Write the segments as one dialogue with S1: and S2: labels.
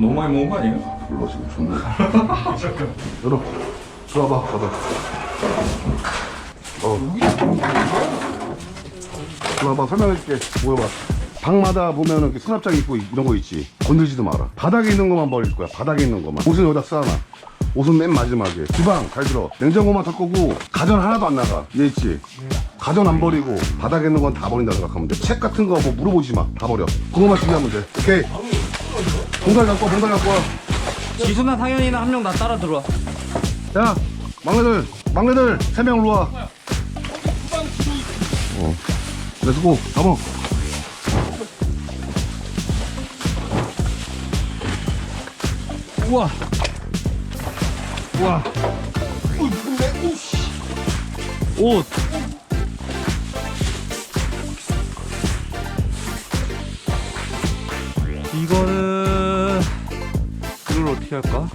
S1: 너무 많이 먹은 거 아니에요?
S2: 불러 지금 존나. 열어. 들어와봐, 받아. 어. 들어와봐, 설명해줄게. 모여봐. 방마다 보면은 이렇게 수납장 있고 이런 거 있지. 건들지도 마라. 바닥에 있는 것만 버릴 거야. 바닥에 있는 것만. 옷은 여기다 쌓아놔. 옷은 맨 마지막에. 주방 잘 들어. 냉장고만 될 거고 가전 하나도 안 나가. 얘 있지. 가전 안 버리고 바닥에 있는 건 다 버린다 생각하면 돼. 책 같은 거 뭐 물어보지 마. 다 버려. 그거만 준비하면 돼. 오케이. 봉다리 갖고 와, 봉다리 갖고 와.
S3: 지수나 상현이나 한 명 나 따라 들어와.
S2: 야, 막내들, 막내들, 세 명 일로 와. 어. 렛츠고, 가모.
S3: 우와. 우와. 옷. 어떻게 할까?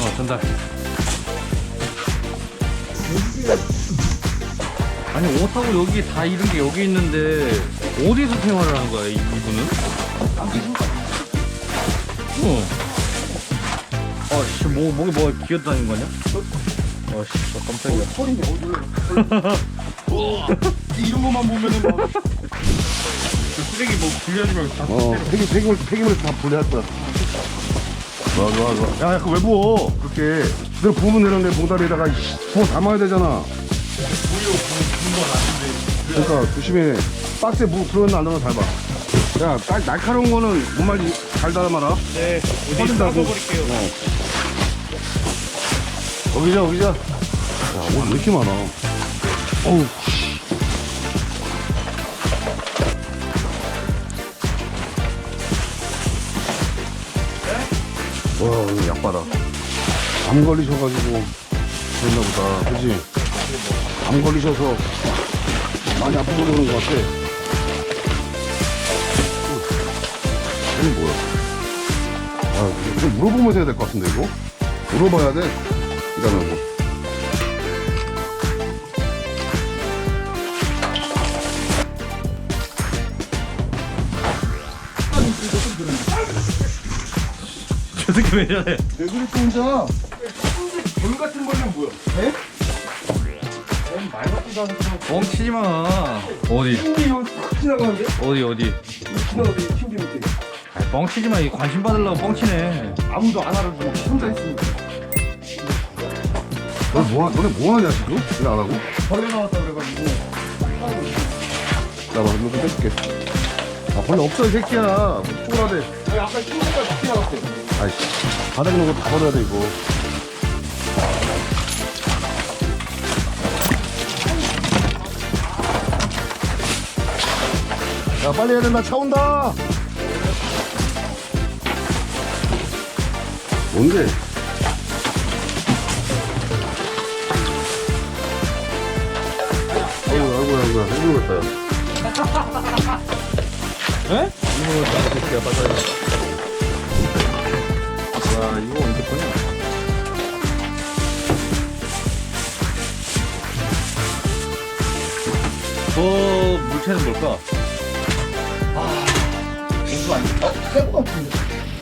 S3: 어 전달. 아니 옷하고 여기 다 이런 게 여기 있는데 어디서 생활을 하는 거야 이- 이분은? 어. 아씨 뭐 목에 뭐가 기어다니는 거냐? 아씨 저 깜짝이야.
S1: 이런 것만 보면은 막 쓰레기 뭐 빌려주면 다
S2: 어, 폐기, 폐기물, 폐기물 다 분리할 거야. 좋아, 좋아, 좋아. 야, 야, 그왜 부어? 그렇게. 그대로 부으면 되는데, 봉다리에다가, 이씨, 부어 담아야 되잖아. 그러니까, 조심해. 박스에 뭐 들어있나 안 들어있나 잘 봐. 야, 날, 날카로운 거는 뭔 말인지 잘 달아마라.
S1: 네
S2: 터진다고.
S1: 버릴게요
S2: 어. 여기자, 여기자. 야, 옷왜 이렇게 많아? 어우, 씨. 와, 오늘 약바다. 암 걸리셔가지고 그랬나 보다. 그지? 암 걸리셔서 많이 아프고 그러는 것 같아. 이게 뭐야? 아, 이거 좀 물어보면서 해야 될 것 같은데, 이거? 물어봐야 돼. 이러면 뭐.
S3: 저 새끼 왜 저래?
S1: 왜 그래 또 혼자 돌 같은 거는 뭐야? 에? 말 같지도 않은
S3: 뻥치지 마. 어디
S1: 힘이 형 지나가는데?
S3: 어디 어디?
S1: 지나가는데
S3: 아, 뻥치지 마. 이 관심 받으려고 뻥치네.
S1: 아무도 안 알아주고 혼자 있으니까
S2: 너네 뭐, 하- 너네 뭐 하냐, 지금? 일 안 하고?
S1: 벌레 나왔다 그래가지고
S2: 나 봐, 이거 좀 빼줄게. 아, 벌레 없어, 이 새끼야. 쪼그라대.
S1: 아니 아까 힘들까 밖에 나갔대
S2: 아이씨. 바닥에 거다 버려야 돼, 이거. 야, 빨리 해야 된다. 차 온다. 뭔데? 아이고, 아이고, 아이고, 그랬다.
S3: 에?
S2: 이거 나 새끼야, 빨리.
S3: 와 이거 언제 거냐? 저 물체는 뭘까?
S1: 새거 같은데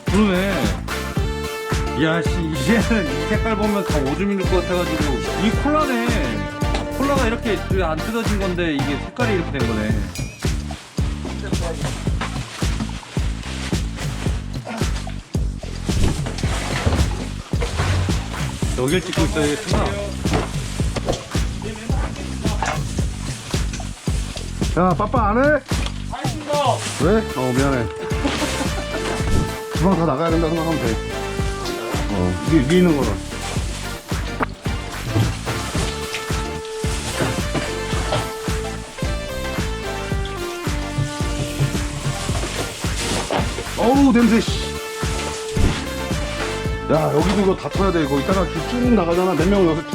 S3: 그러네. 야 씨 이제는 이 색깔 보면 다 오줌 일 것 같아가지고 이 콜라네. 콜라가 이렇게 안 뜯어진 건데 이게 색깔이 이렇게 된 거네. 여길 찍고 있어야겠구나.
S2: 야, 빠빠 안 해? 왜? 어, 미안해. 주방 다 나가야 된다 생각하면 돼. 어, 위에, 위에 있는 거는. 어우, 냄새, 씨. 야, 여기도 이거 다 터야 돼. 이거 이따가 쭉 나가잖아. 몇 명은 여기서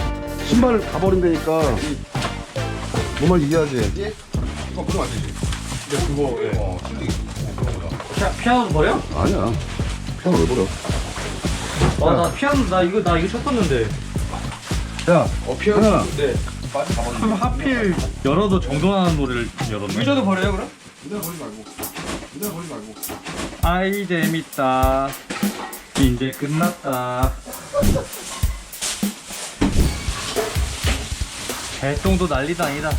S2: 신발을 다 버린다니까. 뭔 말인지 이해하지? 이거 그러면 안 되지. 근데 그거, 예. 어,
S3: 피아, 피아노 버려?
S2: 아니야. 피아노 왜 버려?
S3: 아, 나 피아노 나 이거 나 이거 쳤었는데.
S2: 야,
S1: 어
S2: 피아노.
S1: 네 빠져 가방.
S3: 그럼 하필 열어도 정돈하는 노래를 열었네.
S1: 의자도 버려요 그럼?
S2: 그냥 버리지 말고. 그냥 버리지 말고.
S3: 아이 재밌다. 이제 끝났다. 개똥도 난리도 아니다.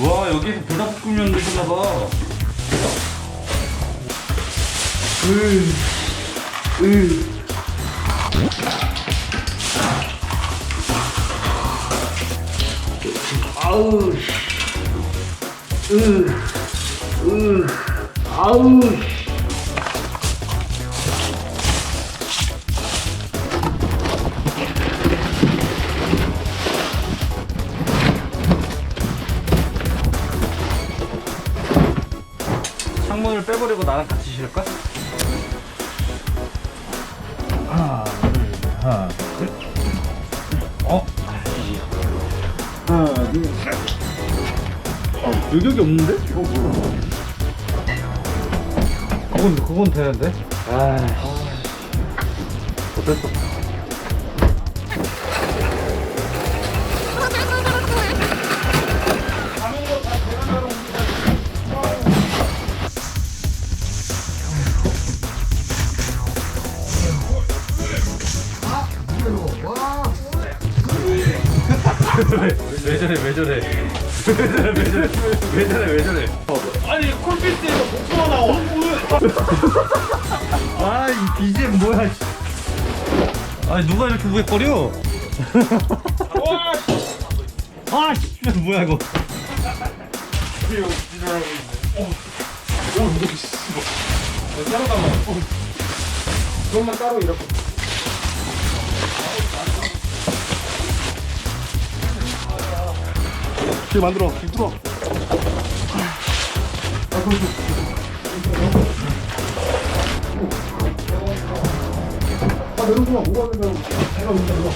S3: 와 여기서 불닭볶음면 드셨나봐. 창문을 빼버리고 나랑 같이 실을까? 하나, 둘, 하나, 둘. 어? 하나, 둘, 셋. 어, 여격이 없는데? 어, 뭐야? 그건, 그건 되는데? 아, 어땠어? 왜 저래, 왜 저래? 왜 저래, 왜 저래? 왜 저래, 왜 저래?
S1: 아,
S3: 이 BGM 뭐야, 씨. 아니, 누가 이렇게 우웩거려?
S1: 와.
S3: 아, 씨, 뭐야, 이거.
S1: 따로 담아. 어. 그것만 따로 이렇게.
S2: 길 만들어. 길 뚫어. 아, 내 려오구나. 뭐가 되냐고. 내가 온다, 이거.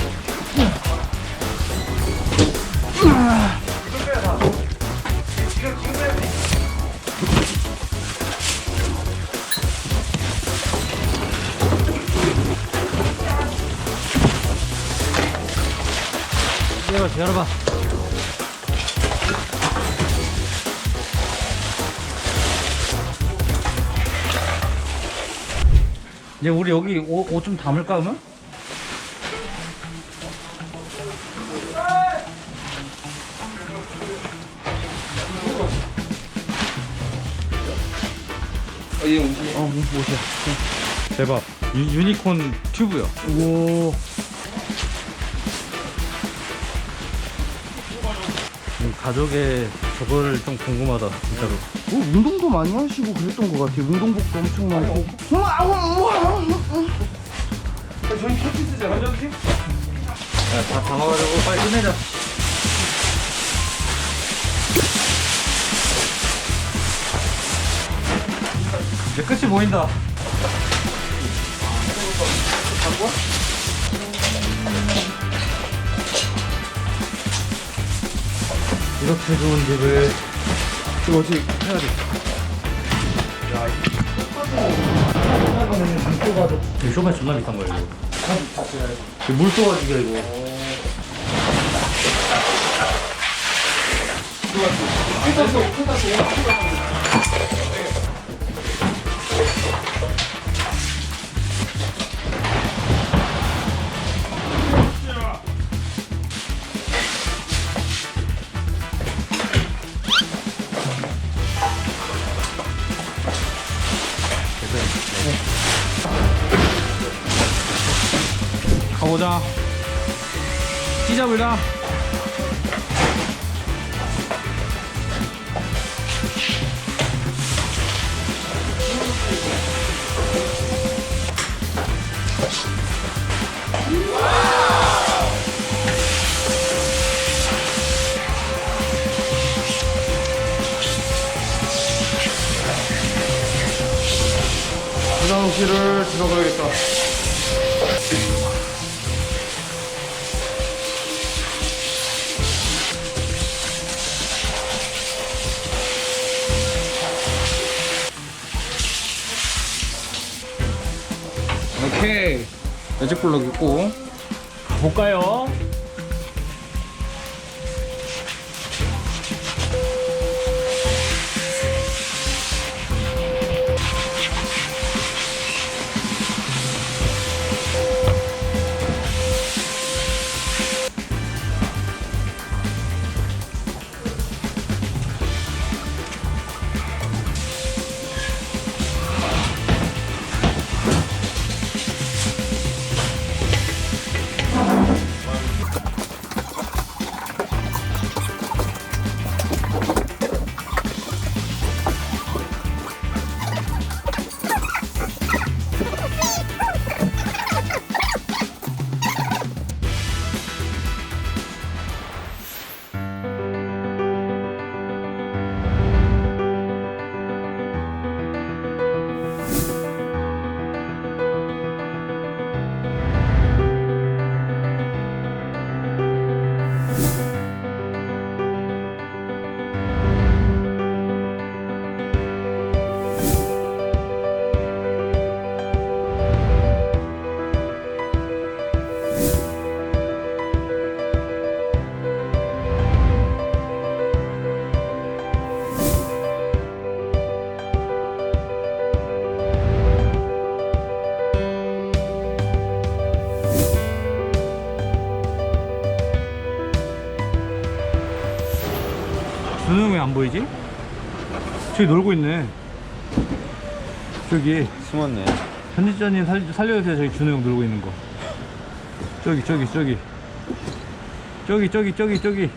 S3: 열어봐, 이제 우리 여기 옷 좀 담을까 그러면?
S1: 어, 얘 옷이.
S3: 어, 옷이야. 대박. 유, 유니콘 튜브요. 오. 음, 가족의 저거를 좀 궁금하다, 진짜로.
S4: 뭐 운동도 많이 하시고 그랬던 것 같아요. 운동복도 엄청 많고.
S1: 저희 콜피스죠, 현정씨?
S3: 야, 다 담아가지고 빨리 끝내자. 이제 끝이 보인다. 이렇게 좋은 집을
S4: 이거 어떻게 해야 돼?
S3: 이거 쇼파에 존나 비싼 거예요 이거. 이거 물 쏘가지고 이거 가보자 찢어보자
S1: 화장실을 들어가야겠다. 오케이. 매직 블럭 있고.
S3: 볼까요? 안 보이지? 저기 놀고 있네. 저기
S1: 숨었네.
S3: 편집자님 살, 살려주세요. 저기 준호 형 놀고 있는 거. 저기 저기 저기 저기 저기 저기 저기